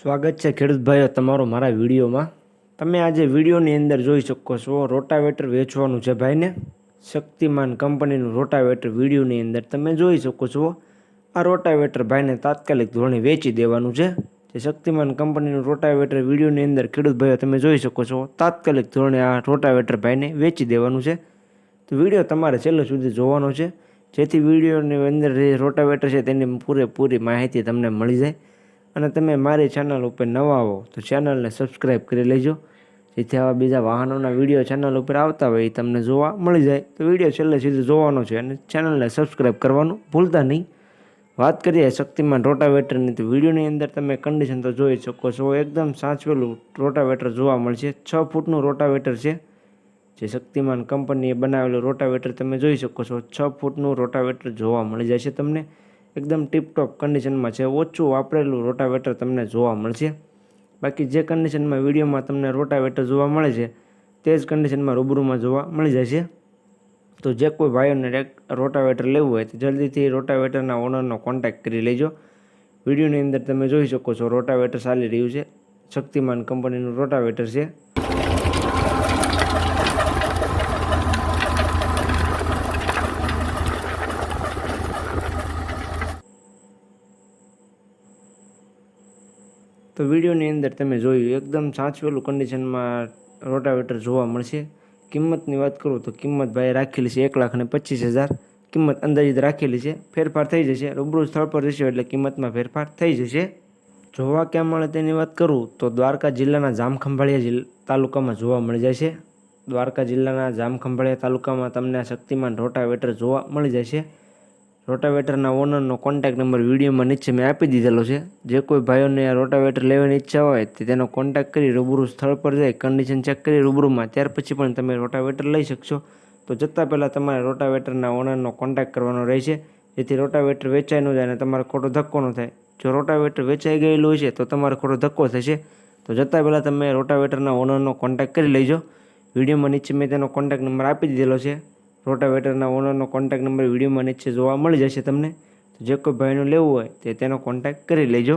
સ્વાગત છે ખેડૂત ભાઈઓ તમારો મારા વિડીયોમાં. તમે આજે વિડીયોની અંદર જોઈ શકો છો રોટાવેટર વેચવાનું છે ભાઈને. શક્તિમાન કંપનીનું રોટાવેટર વિડીયોની અંદર તમે જોઈ શકો છો. આ રોટાવેટર ભાઈને તાત્કાલિક ધોરણે વેચી દેવાનું છે. જે શક્તિમાન કંપનીનું રોટાવેટર વિડીયોની અંદર ખેડૂત ભાઈઓ તમે જોઈ શકો છો. તાત્કાલિક ધોરણે આ રોટાવેટર ભાઈને વેચી દેવાનું છે. તો વીડિયો તમારે છેલ્લો સુધી જોવાનો છે. જેથી વિડીયોની અંદર જે રોટાવેટર છે તેની પૂરેપૂરી માહિતી તમને મળી જાય. અને તમે મારી ચેનલ ઉપર નવા આવો તો ચેનલને સબસ્ક્રાઈબ કરી લેજો. જેથી આવા બીજા વાહનોના વીડિયો ચેનલ ઉપર આવતા હોય, એ તમને જોવા મળી જાય. તો વીડિયો છેલ્લે સુધી જોવાનો છે અને ચેનલને સબસ્ક્રાઈબ કરવાનું ભૂલતા નહીં. વાત કરીએ શક્તિમાન રોટાવેટરની તો વિડીયોની અંદર તમે કન્ડિશન તો જોઈ શકો છો. એકદમ સાચવેલું રોટાવેટર જોવા મળશે. છ ફૂટનું રોટાવેટર છે. જે શક્તિમાન કંપનીએ બનાવેલું રોટાવેટર તમે જોઈ શકો છો. છ ફૂટનું રોટાવેટર જોવા મળી જાય છે તમને. એકદમ ટીપટોપ કન્ડિશનમાં છે. ઓછું વાપરેલું રોટાવેટર તમને જોવા મળશે. બાકી જે કન્ડિશનમાં વિડીયોમાં તમને રોટાવેટર જોવા મળે છે, તે જ કન્ડિશનમાં રૂબરૂમાં જોવા મળી છે. તો જે કોઈ ભાઈઓને રોટાવેટર લેવું હોય, તો જલ્દીથી રોટાવેટરના ઓનરનો કોન્ટેક્ટ કરી લેજો. વિડીયોની અંદર તમે જોઈ શકો છો રોટાવેટર ચાલી રહ્યું છે. શક્તિમાન કંપનીનું રોટાવેટર છે. તો વિડીયોની અંદર તમે જોયું, એકદમ સાચવેલું કન્ડિશનમાં રોટાવેટર જોવા મળશે. કિંમતની વાત કરું તો કિંમત ભાઈ રાખેલી છે એક લાખ અને પચીસ હજાર. કિંમત અંદાજિત રાખેલી છે, ફેરફાર થઈ જશે. રૂબરૂ સ્થળ પર જશે એટલે કિંમતમાં ફેરફાર થઈ જશે. જોવા ક્યાં મળે તેની વાત કરું તો દ્વારકા જિલ્લાના જામખંભાળિયા જિલ્લા તાલુકામાં જોવા મળી જાય છે. દ્વારકા જિલ્લાના જામખંભાળિયા તાલુકામાં તમને આ શક્તિમાન રોટાવેટર જોવા મળી જાય છે. રોટાવેટરના ઓનરનો કોન્ટેક્ટ નંબર વિડીયોમાં નીચે મેં આપી દીધેલો છે. જે કોઈ ભાઈઓને આ રોટાવેટર લેવાની ઈચ્છા હોય તે તેનો કોન્ટેક્ટ કરી રૂબરૂ સ્થળ પર જઈ કન્ડિશન ચેક કરી રૂબરૂમાં, ત્યાર પછી પણ તમે રોટાવેટર લઈ શકશો. તો જતાં પહેલાં તમારે રોટાવેટરના ઓનરનો કોન્ટેક્ટ કરવાનો રહેશે. જેથી રોટાવેટર વેચાઈ ન જાય અને તમારે ખોટો ધક્કો ન થાય. જો રોટાવેટર વેચાઈ ગયેલું હોય છે તો તમારે ખોટો ધક્કો થશે. તો જતાં પહેલાં તમે રોટાવેટરના ઓનરનો કોન્ટેક્ટ કરી લેજો. વિડીયોમાં નીચે મેં તેનો કોન્ટેક્ટ નંબર આપી દીધેલો છે. રોટાવેટરના ઓનરનો કોન્ટેક્ટ નંબર વિડીયોમાં નીચે જોવા મળી જશે તમને. તો જે કોઈ ભાઈનું લેવું હોય તે તેનો કોન્ટેક્ટ કરી લેજો.